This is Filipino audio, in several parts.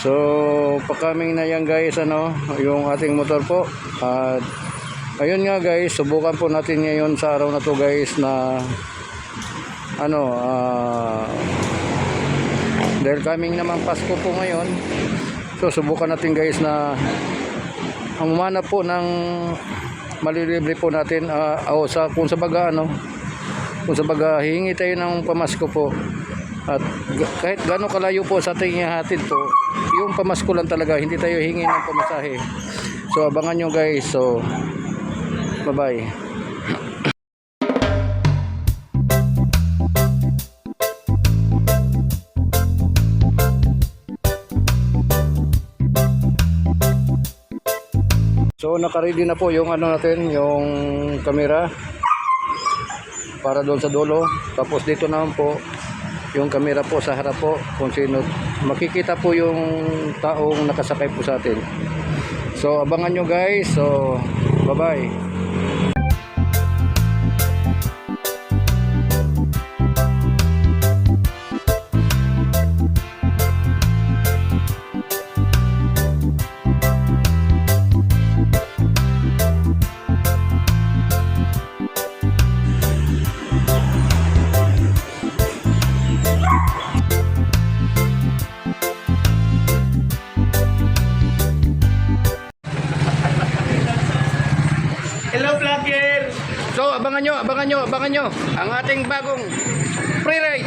So, pagkaming na yan guys, ano, yung ating motor po. At, ayun nga guys, subukan po natin ngayon sa araw na to guys na, ano, ah, dahil kaming naman Pasko po ngayon. So, subukan natin guys na ang umanap po ng malilibre po natin ah, o sa kung sa baga ano kung sa baga hihingi tayo ng pamasko po at kahit gaano kalayo po sa ating ihahatid po yung pamasko lang talaga hindi tayo hingi ng pamasahe. So abangan nyo guys. So bye bye So naka-ready na po yung ano natin, yung camera para doon sa dulo. Tapos dito naman po yung camera po sa harap po kung sino makikita po yung taong nakasakay po sa atin. So abangan nyo guys. So bye-bye. Hello vlogger! So abangan nyo, abangan nyo, abangan nyo ang ating bagong free ride.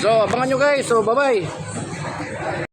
So abangan nyo guys. So bye-bye.